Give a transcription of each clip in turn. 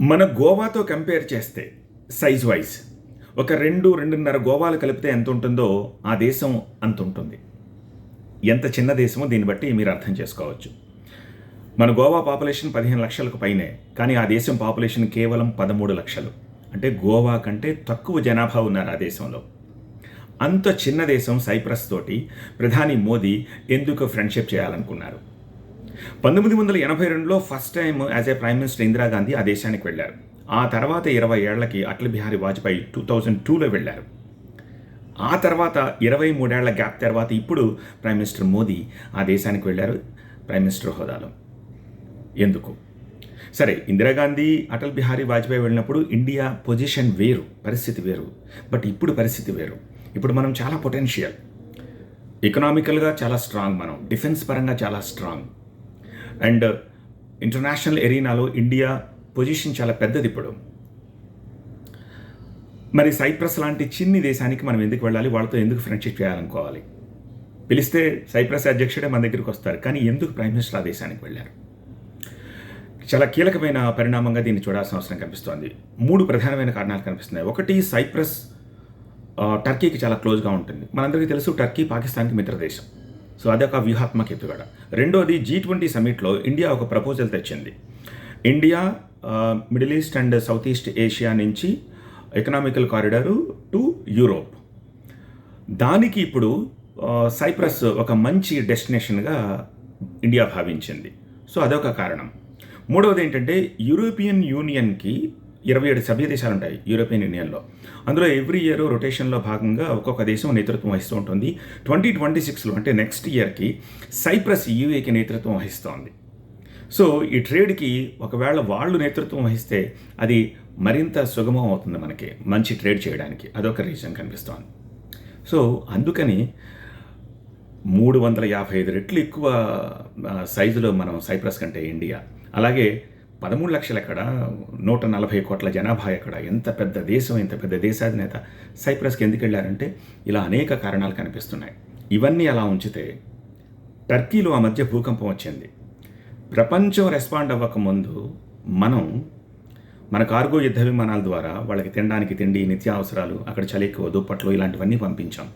మన గోవాతో కంపేర్ చేస్తే సైజ్ వైజ్ ఒక రెండు రెండున్నర గోవాలు కలిపితే ఎంత ఉంటుందో ఆ దేశం అంత ఉంటుంది. ఎంత చిన్న దేశమో దీన్ని బట్టి మీరు అర్థం చేసుకోవచ్చు. మన గోవా పాపులేషన్ పదిహేను లక్షలకు పైనే కానీ ఆ దేశం పాపులేషన్ కేవలం పదమూడు లక్షలు. అంటే గోవా కంటే తక్కువ జనాభా ఉన్నారు ఆ దేశంలో. అంత చిన్న దేశం సైప్రస్ తోటి ప్రధాని మోదీ ఎందుకు ఫ్రెండ్షిప్ చేయాలనుకున్నారు? పంతొమ్మిది వందల ఎనభై రెండులో first time as a prime minister Indira Gandhi ఆ దేశానికి వెళ్ళారు. ఆ తర్వాత ఇరవై ఏళ్ళకి అటల్ బిహారీ వాజ్పేయి టూ థౌజండ్ టూలో వెళ్ళారు. ఆ తర్వాత ఇరవై మూడేళ్ళ గ్యాప్ తర్వాత ఇప్పుడు ప్రైమ్ మినిస్టర్ మోదీ ఆ దేశానికి వెళ్ళారు ప్రైమ్ మినిస్టర్ హోదాలో. ఎందుకు? సరే ఇందిరాగాంధీ అటల్ బిహారీ వాజ్పేయి వెళ్ళినప్పుడు ఇండియా పొజిషన్ వేరు పరిస్థితి వేరు. బట్ ఇప్పుడు పరిస్థితి వేరు. ఇప్పుడు మనం చాలా పొటెన్షియల్. ఎకనామికల్గా చాలా స్ట్రాంగ్ మనం. డిఫెన్స్ పరంగా చాలా స్ట్రాంగ్. అండ్ ఇంటర్నేషనల్ ఎరీనాలో ఇండియా పొజిషన్ చాలా పెద్దది ఇప్పుడు. మరి సైప్రస్ లాంటి చిన్ని దేశానికి మనం ఎందుకు వెళ్ళాలి? వాళ్ళతో ఎందుకు ఫ్రెండ్షిప్ చేయాలనుకోవాలి? పిలిస్తే సైప్రస్ అధ్యక్షుడే మన దగ్గరికి వస్తారు కానీ ఎందుకు ప్రైమ్ మినిస్టర్ ఆ దేశానికి వెళ్ళారు? చాలా కీలకమైన పరిణామంగా దీన్ని చూడాల్సిన అవసరం కనిపిస్తోంది. మూడు ప్రధానమైన కారణాలు కనిపిస్తున్నాయి. ఒకటి సైప్రస్ టర్కీకి చాలా క్లోజ్గా ఉంటుంది. మనందరికీ తెలుసు టర్కీ పాకిస్తాన్కి మిత్ర దేశం సో అదొక వ్యూహాత్మక ఎత్తుగడ. రెండోది జీ ట్వంటీ సమిట్లో ఇండియా ఒక ప్రపోజల్ తెచ్చింది. India Middle East and South East Asia నుంచి ఎకనామికల్ కారిడారు టు యూరోప్ దానికి ఇప్పుడు సైప్రస్ ఒక మంచి డెస్టినేషన్గా ఇండియా భావించింది. సో అదొక కారణం. మూడవది ఏంటంటే యూరోపియన్ యూనియన్కి ఇరవై ఏడు సభ్య దేశాలు ఉంటాయి యూరోపియన్ యూనియన్లో. అందులో ఎవ్రీ ఇయర్ రొటేషన్లో భాగంగా ఒక్కొక్క దేశం నేతృత్వం వహిస్తూ ఉంటుంది. ట్వంటీ ట్వంటీ సిక్స్లో అంటే నెక్స్ట్ ఇయర్కి సైప్రస్ యూఏకి నేతృత్వం వహిస్తోంది. సో ఈ ట్రేడ్కి ఒకవేళ వాళ్ళు నేతృత్వం వహిస్తే అది మరింత సుగమం అవుతుంది మనకి మంచి ట్రేడ్ చేయడానికి. అదొక రీజన్ కనిపిస్తోంది. సో అందుకని మూడు వందల యాభై ఐదు రెట్లు ఎక్కువ సైజులో మనం సైప్రస్ కంటే ఇండియా. అలాగే పదమూడు లక్షలు ఎక్కడ? నూట నలభై కోట్ల జనాభా ఎక్కడ? ఎంత పెద్ద దేశం ఎంత పెద్ద దేశాధినేత సైప్రస్కి ఎందుకు వెళ్ళారంటే ఇలా అనేక కారణాలు కనిపిస్తున్నాయి. ఇవన్నీ అలా ఉంచితే టర్కీలో ఆ మధ్య భూకంపం వచ్చింది. ప్రపంచం రెస్పాండ్ అవ్వకముందు మనం మన కార్గో యుద్ధ విమానాల ద్వారా వాళ్ళకి తినడానికి తిండి నిత్యావసరాలు అక్కడ చలి ఎక్కువ దుప్పట్లు ఇలాంటివన్నీ పంపించాం.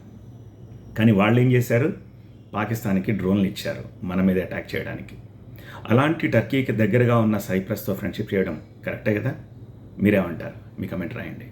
కానీ వాళ్ళు ఏం చేశారు? పాకిస్తాన్కి డ్రోన్లు ఇచ్చారు మన మీద అటాక్ చేయడానికి. అలాంటి టర్కీకి దగ్గరగా ఉన్న సైప్రస్తో ఫ్రెండ్షిప్ చేయడం కరెక్టే కదా? మీరేమంటారు? మీ కమెంట్ రాయండి.